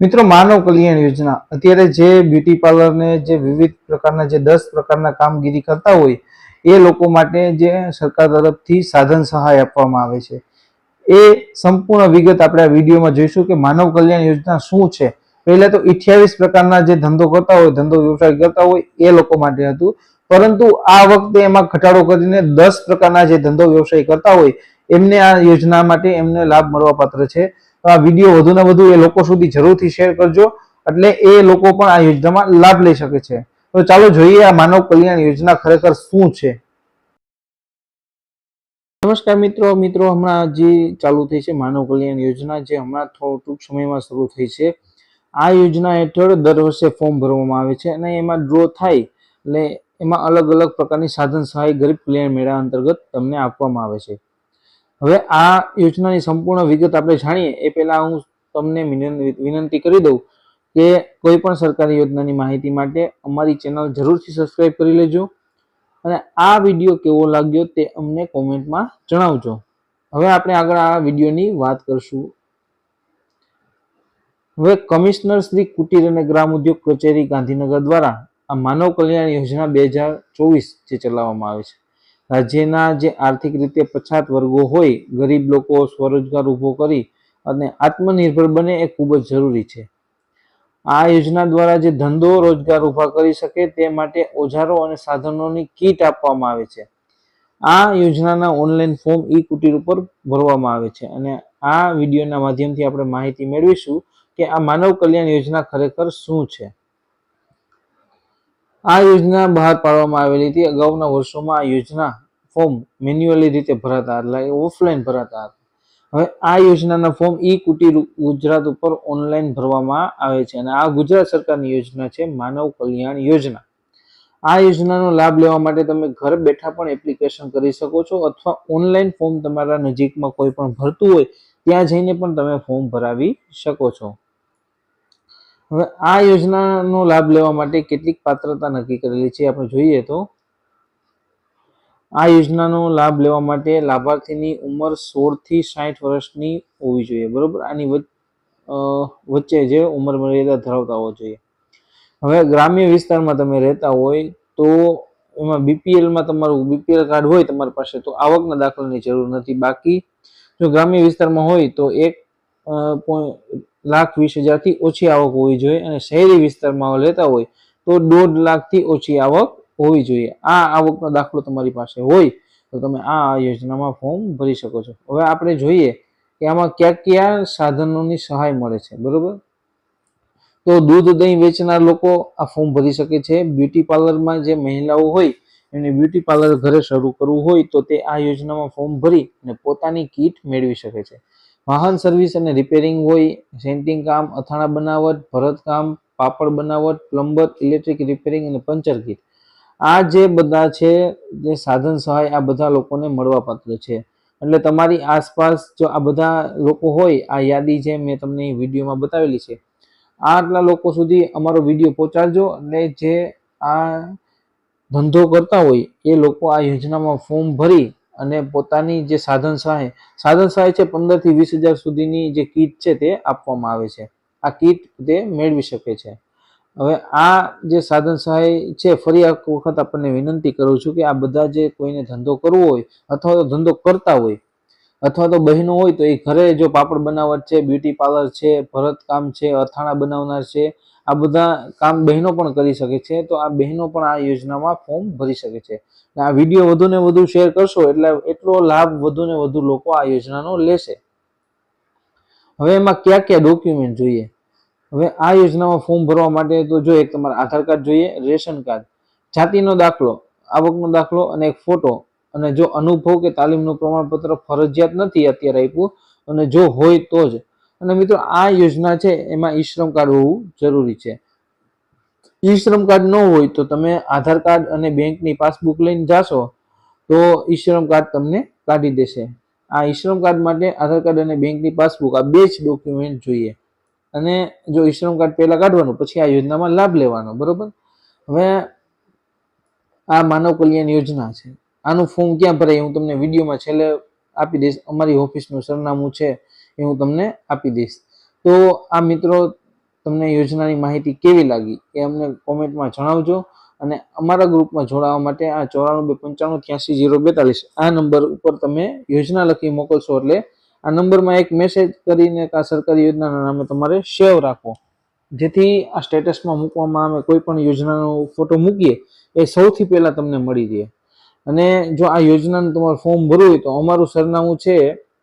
મિત્રો, માનવ કલ્યાણ યોજના. અત્યારે જે બ્યુટી પાર્લરને જે વિવિધ પ્રકારના જે દસ પ્રકારના કામગીરી કરતા હોય, એ લોકો માટે જે સરકાર તરફથી સાધન સહાય આપવામાં આવે છે. એ સંપૂર્ણ વિગત આપણે આ વિડીયોમાં જોઈશું કે માનવ કલ્યાણ યોજના શું છે. પહેલા તો 28 પ્રકારના જે ધંધો કરતા હોય, ધંધો વ્યવસાય કરતા હોય, એ લોકો માટે હતું. પરંતુ આ વખતે એમાં ઘટાડો કરીને દસ પ્રકારના જે ધંધો વ્યવસાય કરતા હોય, એમને આ યોજના માટે એમને લાભ મળવા પાત્ર છે. આ વીડિયો વધુ ને વધુ એ લોકો સુધી જરૂરથી શેર કરજો. એટલે એ લોકો પણ આ યોજનામાં લાભ લઈ શકે છે. તો ચાલો જોઈએ આ માનવ કલ્યાણ યોજના ખરેખર શું છે. નમસ્કાર મિત્રો મિત્રો હમણાં જે ચાલુ થઈ છે માનવ કલ્યાણ યોજના જે હમણાં થોડો ટૂંક સમયમાં શરૂ થઈ છે. આ યોજના હેઠળ દર વર્ષે ફોર્મ ભરવામાં આવે છે અને એમાં ડ્રો થાય એટલે એમાં અલગ અલગ પ્રકારની સાધન સહાય ગરીબ કલ્યાણ મેળા અંતર્ગત તમને આપવામાં આવે છે. હવે આ યોજનાની સંપૂર્ણ વિગત આપણે જાણીએ, એ પહેલા હું તમને વિનંતી કરી દઉં કે કોઈ પણ સરકારી યોજનાની માહિતી માટે અમારી ચેનલ જરૂરથી સબસ્ક્રાઇબ કરી લેજો અને આ વીડિયો કેવો લાગ્યો તે અમને કોમેન્ટમાં જણાવજો. હવે આપણે આગળ આ વિડીયોની વાત કરશું. હવે કમિશનર શ્રી કુટીર અને ગ્રામ ઉદ્યોગ કચેરી ગાંધીનગર દ્વારા આ માનવ કલ્યાણ યોજના બે હજાર ચોવીસ જે ચલાવવામાં આવે છે રાજ્યના જે આર્થિક રીતે પછાત વર્ગો હોય, ગરીબ લોકો સ્વરોજગાર ઊભો કરી અને આત્મનિર્ભર બને એ ખૂબ જ જરૂરી છે. આ યોજના દ્વારા જે ધંધો રોજગાર ઊભા કરી શકે તે માટે ઓજારો અને સાધનોની કીટ આપવામાં આવે છે. આ યોજનાના ઓનલાઈન ફોર્મ ઈ કુટીર ઉપર ભરવામાં આવે છે અને આ વિડીયોના માધ્યમથી આપણે માહિતી મેળવીશું કે આ માનવ કલ્યાણ યોજના ખરેખર શું છે. આ યોજના બહાર પાડવામાં આવેલી હતી. અગાઉના વર્ષોમાં આ યોજના ફોર્મ મેન્યુઅલી રીતે ભરાતા એટલે ઓફલાઈન ભરાતા હતા. હવે આ યોજનાના ફોર્મ ઈ કુટીર ગુજરાત ઉપર ઓનલાઈન ભરવામાં આવે છે અને આ ગુજરાત સરકારની યોજના છે, માનવ કલ્યાણ યોજના. આ યોજનાનો લાભ લેવા માટે તમે ઘર બેઠા પણ એપ્લિકેશન કરી શકો છો અથવા ઓનલાઈન ફોર્મ તમારા નજીકમાં કોઈ પણ ભરતું હોય, ત્યાં જઈને પણ તમે ફોર્મ ભરાવી શકો છો. હવે આ યોજનાનો લાભ લેવા માટે કેટલીક પાત્રતા નક્કી કરેલી છે, આપણે જોઈએ તો. આ યોજનાનો લાભ લેવા માટે લાભાર્થીની ઉંમર સોળથી સાઠ વર્ષની હોવી જોઈએ, બરાબર? આની વચ- વચ્ચે જે ઉંમર મર્યાદા ધરાવતા હોવો જોઈએ. હવે ગ્રામ્ય વિસ્તારમાં તમે રહેતા હોય તો એમાં બીપીએલમાં તમારું બીપીએલ કાર્ડ હોય તમારી પાસે તો આવકના દાખલાની જરૂર નથી. બાકી જો ગ્રામ્ય વિસ્તારમાં હોય તો એક લાખ વીસ હજારથી ઓછી આવક હોવી જોઈએ અને શહેરી વિસ્તારમાં લેતા હોય તો દોઢ લાખથી ઓછી આવક હોવી જોઈએ. આ આવકનો દાખલો તમારી પાસે હોય તો તમે આ યોજનામાં ફોર્મ ભરી શકો છો. હવે આપણે જોઈએ કે આમાં કયા કયા સાધનોની સહાય મળે છે, બરોબર? તો દૂધ દહીં વેચનાર લોકો આ ફોર્મ ભરી શકે છે. બ્યુટી પાર્લરમાં જે મહિલાઓ હોય એમને બ્યુટી પાર્લર ઘરે શરૂ કરવું હોય તો તે આ યોજનામાં ફોર્મ ભરી અને પોતાની કીટ મેળવી શકે છે. વાહન સર્વિસ અને રિપેરિંગ હોય, સેન્ટિંગ કામ, અથાણા બનાવટ ભરતકામ પાપડ બનાવટ, પ્લમ્બર, ઇલેક્ટ્રિક રિપેરિંગ અને પંચર કીટ. આ જે બધા છે, જે સાધન સહાય આ બધા લોકોને મળવાપાત્ર છે. એટલે તમારી આસપાસ જો આ બધા લોકો હોય, આ યાદી જે મેં તમને વિડીયોમાં બતાવેલી છે, આટલા લોકો સુધી અમારો વીડિયો પહોંચાડજો અને જે આ ધંધો કરતા હોય, એ લોકો આ યોજનામાં ફોર્મ ભરી અને પોતાની જે સાધન સહાય સાધન સહાય છે પંદરથી વીસ હજાર સુધીની જે કીટ છે તે આપવામાં આવે છે. આ કીટ તે મેળવી શકે છે. હવે આ જે સાધન સહાય છે, ફરી એક વખત આપણને વિનંતી કરું છું કે આ બધા જે કોઈને ધંધો કરવો હોય અથવા તો ધંધો કરતા હોય અથવા તો બહેનો હોય તો એ ઘરે જો પાપડ બનાવટ છે, બ્યુટી પાર્લર છે, ભરતકામ છે, અથાણા બનાવનાર છે આ બધા કામ બહેનો પણ કરી શકે છે, તો આ બહેનો પણ આ યોજનામાં ફોર્મ ભરી શકે છે. આ વીડિયો વધુ ને વધુ શેર કરશો એટલે એટલો લાભ વધુ ને વધુ લોકો આ યોજનાનો લેશે. હવે એમાં કયા કયા ડોક્યુમેન્ટ જોઈએ? હવે આ યોજનામાં ફોર્મ ભરવા માટે તો જો એક તમારે આધાર કાર્ડ જોઈએ, રેશન કાર્ડ, જાતિનો દાખલો, આવકનો દાખલો અને એક ફોટો. અને જો અનુભવ કે તાલીમનું પ્રમાણપત્ર ફરજિયાત નથી અત્યારે આપ્યું, અને જો હોય તો જ. અને મિત્રો, આ યોજના છે, એમાં ઈ શ્રમ કાર્ડ હોવું જરૂરી છે. ઈ શ્રમ કાર્ડ ન હોય તો તમે આધાર કાર્ડ અને બેંકની પાસબુક લઈને જાશો, તો ઈ શ્રમ કાર્ડ તમને કાઢી દેશે. આ ઈ શ્રમ કાર્ડ માટે આધાર કાર્ડ અને બેંકની પાસબુક, આ બે જ ડોક્યુમેન્ટ જોઈએ. અને જો ઈ શ્રમ કાર્ડ પહેલાં કાઢવાનું, પછી આ યોજનામાં લાભ લેવાનો, બરોબર? હવે આ માનવ કલ્યાણ યોજના છે. આનું ફોર્મ ક્યાં ભરાય હું તમને વિડીયોમાં છેલ્લે આપી દઈશ. અમારી ઓફિસનું સરનામું છે એ હું તમને આપી દઈશ. તો આ મિત્રો તમને યોજનાની માહિતી કેવી લાગી એ અમને કોમેન્ટમાં જણાવજો અને અમારા ગ્રુપમાં જોડાવા માટે આ ચોરાણું બે પંચાણું ત્યાંસી જીરો બેતાલીસ આ નંબર ઉપર તમે યોજના લખી મોકલશો એટલે આ નંબરમાં એક મેસેજ કરીને આ સરકારી યોજનાના નામે તમારે સેવ રાખો જેથી આ સ્ટેટસમાં મૂકવામાં અમે કોઈ પણ યોજનાનો ફોટો મૂકીએ, એ સૌથી પહેલાં તમને મળી રહે. અને જો આ યોજનાનું તમારું ફોર્મ ભરવું હોય તો અમારું સરનામું છે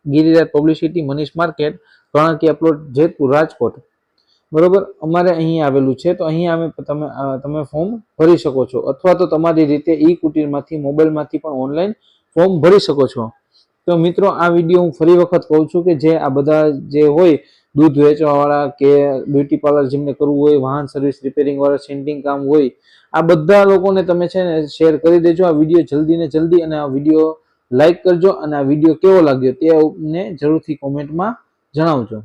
Giriraj publicity Manish market Ranakiya upload Jetpur, Rajkot. બરોબર? અમારે અહીં આવેલું છે. તો અહીં અમે તમે તમે ફોર્મ ભરી શકો છો. અથવા તો તમારી રીતે ઈ કુટીરમાંથી મોબાઈલમાંથી પણ ઓનલાઈન ફોર્મ ભરી શકો છો. તો મિત્રો, આ વીડિયો હું ફરી વખત કહું છું કે જે આ બધા જે હોય, દૂધ વેચવાવાળા કે બ્યુટી પાર્લર જેમને કરવું હોય, વાહન સર્વિસ રિપેરિંગ વાળા સેન્ટિંગ કામ હોય, આ બધા લોકોને તમે છે ને શેર કરી દેજો. આ વીડિયો જલ્દી ને જલ્દી અને આ વીડિયો લાઈક કરજો અને આ વીડિયો કેવો લાગ્યો તે અમને જરૂરથી કોમેન્ટમાં જણાવજો.